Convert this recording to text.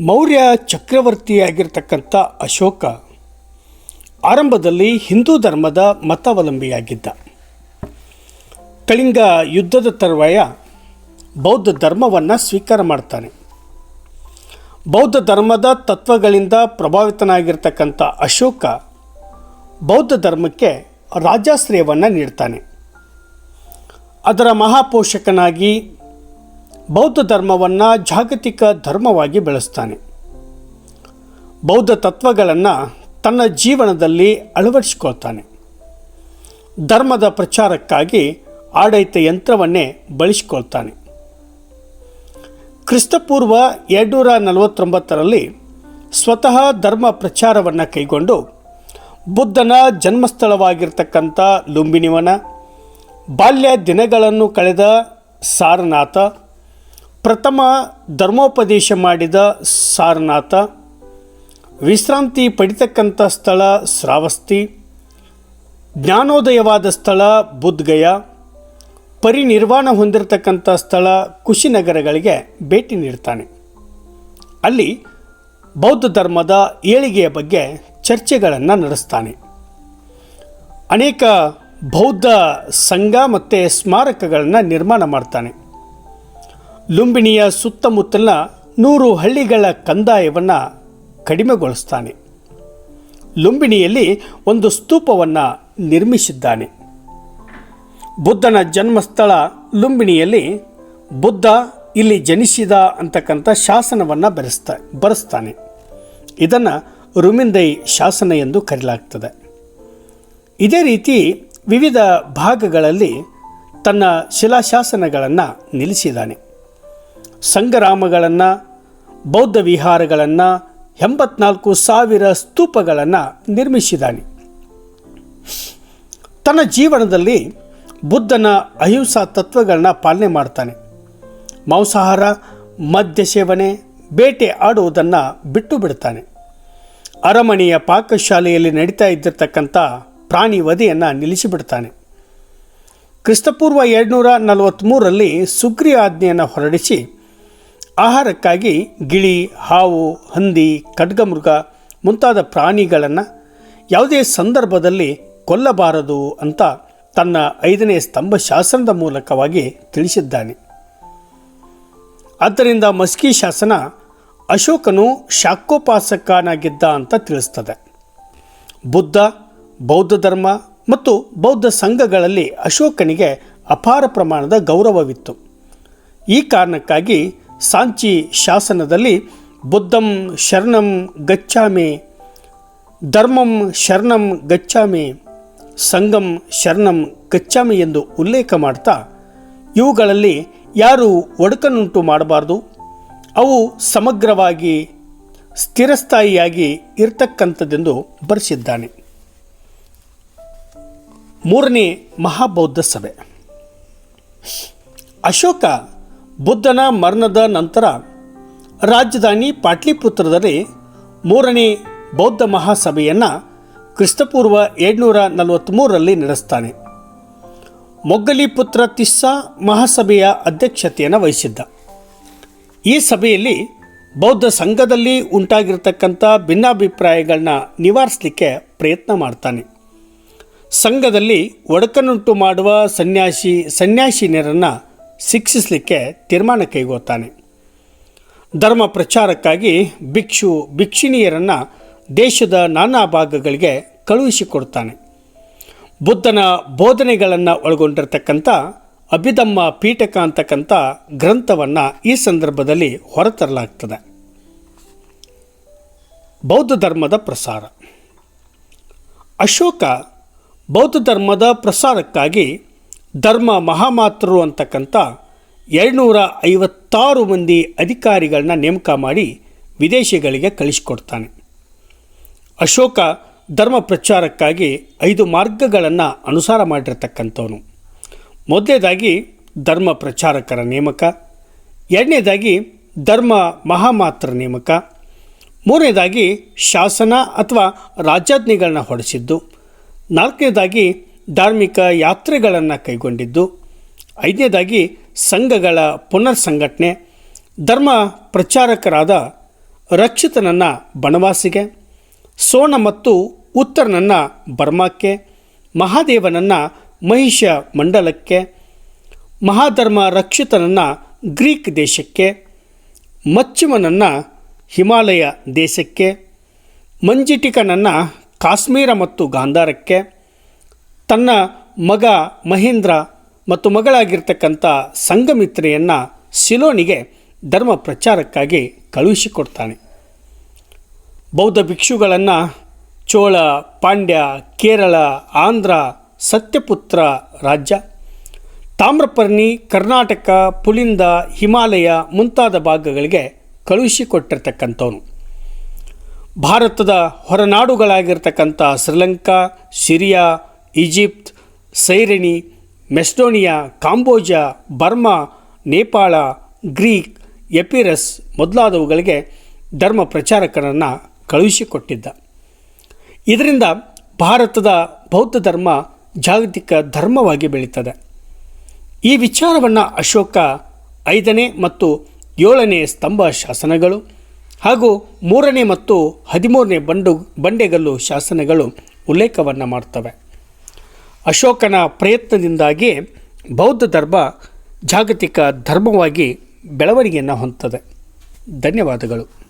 ಮೌರ್ಯ ಚಕ್ರವರ್ತಿಯಾಗಿರ್ತಕ್ಕಂಥ ಅಶೋಕ ಆರಂಭದಲ್ಲಿ ಹಿಂದೂ ಧರ್ಮದ ಮತಾವಲಂಬಿಯಾಗಿದ್ದ. ಕಳಿಂಗ ಯುದ್ಧದ ತರುವಾಯ ಬೌದ್ಧ ಧರ್ಮವನ್ನು ಸ್ವೀಕಾರ ಮಾಡ್ತಾನೆ. ಬೌದ್ಧ ಧರ್ಮದ ತತ್ವಗಳಿಂದ ಪ್ರಭಾವಿತನಾಗಿರ್ತಕ್ಕಂಥ ಅಶೋಕ ಬೌದ್ಧ ಧರ್ಮಕ್ಕೆ ರಾಜಾಶ್ರಯವನ್ನು ನೀಡ್ತಾನೆ. ಅದರ ಮಹಾಪೋಷಕನಾಗಿ ಬೌದ್ಧ ಧರ್ಮವನ್ನು ಜಾಗತಿಕ ಧರ್ಮವಾಗಿ ಬೆಳೆಸ್ತಾನೆ. ಬೌದ್ಧ ತತ್ವಗಳನ್ನು ತನ್ನ ಜೀವನದಲ್ಲಿ ಅಳವಡಿಸ್ಕೊಳ್ತಾನೆ. ಧರ್ಮದ ಪ್ರಚಾರಕ್ಕಾಗಿ ಆಡಳಿತ ಯಂತ್ರವನ್ನೇ ಬಳಸಿಕೊಳ್ತಾನೆ. ಕ್ರಿಸ್ತಪೂರ್ವ ಎರಡುನೂರ ನಲವತ್ತೊಂಬತ್ತರಲ್ಲಿ ಸ್ವತಃ ಧರ್ಮ ಪ್ರಚಾರವನ್ನು ಕೈಗೊಂಡು ಬುದ್ಧನ ಜನ್ಮಸ್ಥಳವಾಗಿರ್ತಕ್ಕಂಥ ಲುಂಬಿನಿವನ, ಬಾಲ್ಯ ದಿನಗಳನ್ನು ಕಳೆದ ಸಾರನಾಥ ಪ್ರಥಮ ಧರ್ಮೋಪದೇಶ ಮಾಡಿದ ಸಾರನಾಥ, ವಿಶ್ರಾಂತಿ ಪಡಿತಕ್ಕಂಥ ಸ್ಥಳ ಶ್ರಾವಸ್ತಿ, ಜ್ಞಾನೋದಯವಾದ ಸ್ಥಳ ಬುದ್ಧಗಯ ಪರಿನಿರ್ವಾಣ ಹೊಂದಿರತಕ್ಕಂಥ ಸ್ಥಳ ಕುಶಿನಗರಗಳಿಗೆ ಭೇಟಿ ನೀಡ್ತಾನೆ. ಅಲ್ಲಿ ಬೌದ್ಧ ಧರ್ಮದ ಏಳಿಗೆಯ ಬಗ್ಗೆ ಚರ್ಚೆಗಳನ್ನು ನಡೆಸ್ತಾನೆ. ಅನೇಕ ಬೌದ್ಧ ಸಂಘ ಮತ್ತು ಸ್ಮಾರಕಗಳನ್ನು ನಿರ್ಮಾಣ ಮಾಡ್ತಾನೆ. ಲುಂಬಿನಿಯ ಸುತ್ತಮುತ್ತಲಿನ ನೂರು ಹಳ್ಳಿಗಳ ಕಂದಾಯವನ್ನು ಕಡಿಮೆಗೊಳಿಸ್ತಾನೆ. ಲುಂಬಿನಿಯಲ್ಲಿ ಒಂದು ಸ್ತೂಪವನ್ನು ನಿರ್ಮಿಸಿದ್ದಾನೆ. ಬುದ್ಧನ ಜನ್ಮಸ್ಥಳ ಲುಂಬಿನಿಯಲ್ಲಿ ಬುದ್ಧ ಇಲ್ಲಿ ಜನಿಸಿದ ಅಂತಕ್ಕಂಥ ಶಾಸನವನ್ನು ಬರೆಸ್ತಾ, ಬರೆಸ್ತಾನೆ. ಇದನ್ನು ರುಮಿಂದೈ ಶಾಸನ ಎಂದು ಕರೆಯಲಾಗ್ತದೆ. ಇದೇ ರೀತಿ ವಿವಿಧ ಭಾಗಗಳಲ್ಲಿ ತನ್ನ ಶಿಲಾಶಾಸನಗಳನ್ನು ನಿಲ್ಲಿಸಿದ್ದಾನೆ. ಸಂಗ್ರಾಮಗಳನ್ನು, ಬೌದ್ಧ ವಿಹಾರಗಳನ್ನು, ಎಂಬತ್ನಾಲ್ಕು ಸಾವಿರ ಸ್ತೂಪಗಳನ್ನು ನಿರ್ಮಿಸಿದ್ದಾನೆ ತನ್ನ ಜೀವನದಲ್ಲಿ ಬುದ್ಧನ ಅಹಿಂಸಾ ತತ್ವಗಳನ್ನ ಪಾಲನೆ ಮಾಡ್ತಾನೆ. ಮಾಂಸಾಹಾರ, ಮದ್ಯ ಸೇವನೆ, ಬೇಟೆ ಆಡುವುದನ್ನು ಬಿಟ್ಟು ಬಿಡ್ತಾನೆ. ಅರಮನೆಯ ಪಾಕಶಾಲೆಯಲ್ಲಿ ನಡೀತಾ ಇದ್ದಿರ್ತಕ್ಕಂಥ ಪ್ರಾಣಿ ವಧೆಯನ್ನು ನಿಲ್ಲಿಸಿಬಿಡ್ತಾನೆ ಕ್ರಿಸ್ತಪೂರ್ವ ಎರಡುನೂರ ನಲವತ್ತ್ಮೂರರಲ್ಲಿ ಸುಗ್ರೀ ಆಜ್ಞೆಯನ್ನು ಹೊರಡಿಸಿ ಆಹಾರಕ್ಕಾಗಿ ಗಿಳಿ, ಹಾವು, ಹಂದಿ, ಖಡ್ಗಮೃಗ ಮುಂತಾದ ಪ್ರಾಣಿಗಳನ್ನು ಯಾವುದೇ ಸಂದರ್ಭದಲ್ಲಿ ಕೊಲ್ಲಬಾರದು ಅಂತ ತನ್ನ ಐದನೇ ಸ್ತಂಭ ಶಾಸನದ ಮೂಲಕವಾಗಿ ತಿಳಿಸಿದ್ದಾನೆ. ಆದ್ದರಿಂದ ಮಸ್ಕಿ ಶಾಸನ ಅಶೋಕನು ಶಾಕೋಪಾಸಕನಾಗಿದ್ದ ಅಂತ ತಿಳಿಸ್ತದೆ. ಬುದ್ಧ, ಬೌದ್ಧ ಧರ್ಮ ಮತ್ತು ಬೌದ್ಧ ಸಂಘಗಳಲ್ಲಿ ಅಶೋಕನಿಗೆ ಅಪಾರ ಪ್ರಮಾಣದ ಗೌರವವಿತ್ತು. ಈ ಕಾರಣಕ್ಕಾಗಿ ಸಾಂಚಿ ಶಾಸನದಲ್ಲಿ ಬುದ್ಧಂ ಶರಣಂ ಗಚ್ಚಾಮೆ ಧರ್ಮಂ ಶರಣಂ ಗಚ್ಚಾಮೆ ಸಂಗಂ ಶರಣಂ ಗಚ್ಚಾಮೆ ಎಂದು ಉಲ್ಲೇಖ ಮಾಡ್ತಾ ಇವುಗಳಲ್ಲಿ ಯಾರು ಒಡಕನ್ನುಂಟು ಮಾಡಬಾರ್ದು. ಅವು ಸಮಗ್ರವಾಗಿ, ಸ್ಥಿರಸ್ಥಾಯಿಯಾಗಿ ಇರತಕ್ಕಂಥದ್ದೆಂದು ಬರೆಸಿದ್ದಾನೆ. ಮೂರನೇ ಮಹಾಬೌದ್ಧ ಸಭೆ. ಅಶೋಕ ಬುದ್ಧನ ಮರಣದ ನಂತರ ರಾಜಧಾನಿ ಪಾಟ್ಲಿಪುತ್ರದಲ್ಲಿ ಮೂರನೇ ಬೌದ್ಧ ಮಹಾಸಭೆಯನ್ನು ಕ್ರಿಸ್ತಪೂರ್ವ ಏಳ್ನೂರ ನಲವತ್ತ್ಮೂರರಲ್ಲಿ ನಡೆಸ್ತಾನೆ. ಮೊಗ್ಗಲಿಪುತ್ರ ತಿಸ್ಸಾ ಮಹಾಸಭೆಯ ಅಧ್ಯಕ್ಷತೆಯನ್ನು ವಹಿಸಿದ್ದ. ಈ ಸಭೆಯಲ್ಲಿ ಬೌದ್ಧ ಸಂಘದಲ್ಲಿ ಉಂಟಾಗಿರತಕ್ಕಂಥ ಭಿನ್ನಾಭಿಪ್ರಾಯಗಳನ್ನ ನಿವಾರಿಸಲಿಕ್ಕೆ ಪ್ರಯತ್ನ ಮಾಡ್ತಾನೆ. ಸಂಘದಲ್ಲಿ ಒಡಕನ್ನುಂಟು ಮಾಡುವ ಸನ್ಯಾಸಿ, ಸನ್ಯಾಸಿನಿಯರನ್ನು ಶಿಕ್ಷಿಸಲಿಕ್ಕೆ ತೀರ್ಮಾನ ಕೈಗೊಳ್ತಾನೆ. ಧರ್ಮ ಪ್ರಚಾರಕ್ಕಾಗಿ ಭಿಕ್ಷು, ಭಿಕ್ಷಿಣಿಯರನ್ನು ದೇಶದ ನಾನಾ ಭಾಗಗಳಿಗೆ ಕಳುಹಿಸಿಕೊಡ್ತಾನೆ. ಬುದ್ಧನ ಬೋಧನೆಗಳನ್ನು ಒಳಗೊಂಡಿರ್ತಕ್ಕಂಥ ಅಭಿದಮ್ಮ ಪೀಠಕ ಅಂತಕ್ಕಂಥ ಗ್ರಂಥವನ್ನು ಈ ಸಂದರ್ಭದಲ್ಲಿ ಹೊರತರಲಾಗ್ತದೆ. ಬೌದ್ಧ ಧರ್ಮದ ಪ್ರಸಾರ. ಅಶೋಕ ಬೌದ್ಧ ಧರ್ಮದ ಪ್ರಸಾರಕ್ಕಾಗಿ ಧರ್ಮ ಮಹಾಮಾತೃರು ಅಂತಕ್ಕಂಥ ಎರಡುನೂರ ಐವತ್ತಾರು ಮಂದಿ ಅಧಿಕಾರಿಗಳನ್ನ ನೇಮಕ ಮಾಡಿ ವಿದೇಶಿಗಳಿಗೆ ಕಳಿಸಿಕೊಡ್ತಾನೆ. ಅಶೋಕ ಧರ್ಮ ಪ್ರಚಾರಕ್ಕಾಗಿ ಐದು ಮಾರ್ಗಗಳನ್ನು ಅನುಸಾರ ಮಾಡಿರ್ತಕ್ಕಂಥವನು. ಮೊದಲನೇದಾಗಿ ಧರ್ಮ ಪ್ರಚಾರಕರ ನೇಮಕ, ಎರಡನೇದಾಗಿ ಧರ್ಮ ಮಹಾಮಾತ್ರ ನೇಮಕ, ಮೂರನೇದಾಗಿ ಶಾಸನ ಅಥವಾ ರಾಜಾಜ್ಞೆಗಳನ್ನ ಹೊಡೆಸಿದ್ದು ನಾಲ್ಕನೇದಾಗಿ ಧಾರ್ಮಿಕ ಯಾತ್ರೆಗಳನ್ನು ಕೈಗೊಂಡಿದ್ದು. ಐದನೇದಾಗಿ ಸಂಘಗಳ ಪುನರ್ ಸಂಘಟನೆ ಧರ್ಮ ಪ್ರಚಾರಕರಾದ ರಕ್ಷಿತನನ್ನು ಬನವಾಸಿಗೆ, ಸೋಣ ಮತ್ತು ಉತ್ತರನನ್ನು ಬರ್ಮಾಕ್ಕೆ, ಮಹಾದೇವನನ್ನು ಮಹಿಷ ಮಂಡಲಕ್ಕೆ, ಮಹಾಧರ್ಮ ರಕ್ಷಿತನನ್ನು ಗ್ರೀಕ್ ದೇಶಕ್ಕೆ ಮಚ್ಚಿಮನನ್ನು ಹಿಮಾಲಯ ದೇಶಕ್ಕೆ, ಮಂಜಿಟಿಕನನ್ನು ಕಾಶ್ಮೀರ ಮತ್ತು ಗಾಂಧಾರಕ್ಕೆ ತನ್ನ ಮಗ ಮಹೇಂದ್ರ ಮತ್ತು ಮಗಳಾಗಿರ್ತಕ್ಕಂಥ ಸಂಗಮಿತ್ರೆಯನ್ನು ಸಿಲೋನಿಗೆ ಧರ್ಮ ಪ್ರಚಾರಕ್ಕಾಗಿ ಕಳುಹಿಸಿಕೊಡ್ತಾನೆ. ಬೌದ್ಧ ಭಿಕ್ಷುಗಳನ್ನು ಚೋಳ, ಪಾಂಡ್ಯ, ಕೇರಳ, ಆಂಧ್ರ, ಸತ್ಯಪುತ್ರ ರಾಜ್ಯ, ತಾಮ್ರಪರ್ಣಿ, ಕರ್ನಾಟಕ, ಪುಲಿಂದ, ಹಿಮಾಲಯ ಮುಂತಾದ ಭಾಗಗಳಿಗೆ ಕಳುಹಿಸಿಕೊಟ್ಟಿರ್ತಕ್ಕಂಥವನು. ಭಾರತದ ಹೊರನಾಡುಗಳಾಗಿರ್ತಕ್ಕಂಥ Sri Lanka, Syria Egypt, Cyrene Macedonia Kamboja, Burma, Nepal, Greek, Epirus ಮೊದಲಾದವುಗಳಿಗೆ ಧರ್ಮ ಪ್ರಚಾರಕರನ್ನು ಕಳುಹಿಸಿಕೊಟ್ಟಿದ್ದ. ಇದರಿಂದ ಭಾರತದ ಬೌದ್ಧ ಧರ್ಮ ಜಾಗತಿಕ ಧರ್ಮವಾಗಿ ಬೆಳೀತದೆ. ಈ ವಿಚಾರವನ್ನು ಅಶೋಕ ಐದನೇ ಮತ್ತು ಏಳನೇ ಸ್ತಂಭ ಶಾಸನಗಳು ಹಾಗೂ ಮೂರನೇ ಮತ್ತು ಹದಿಮೂರನೇ ಬಂಡು ಬಂಡೆಗಲ್ಲು ಶಾಸನಗಳು ಉಲ್ಲೇಖವನ್ನು ಮಾಡ್ತವೆ. ಅಶೋಕನ ಪ್ರಯತ್ನದಿಂದಾಗಿ ಬೌದ್ಧ ಧರ್ಮ ಜಾಗತಿಕ ಧರ್ಮವಾಗಿ ಬೆಳವಣಿಗೆಯನ್ನು ಹೊಂದುತ್ತದೆ ಧನ್ಯವಾದಗಳು.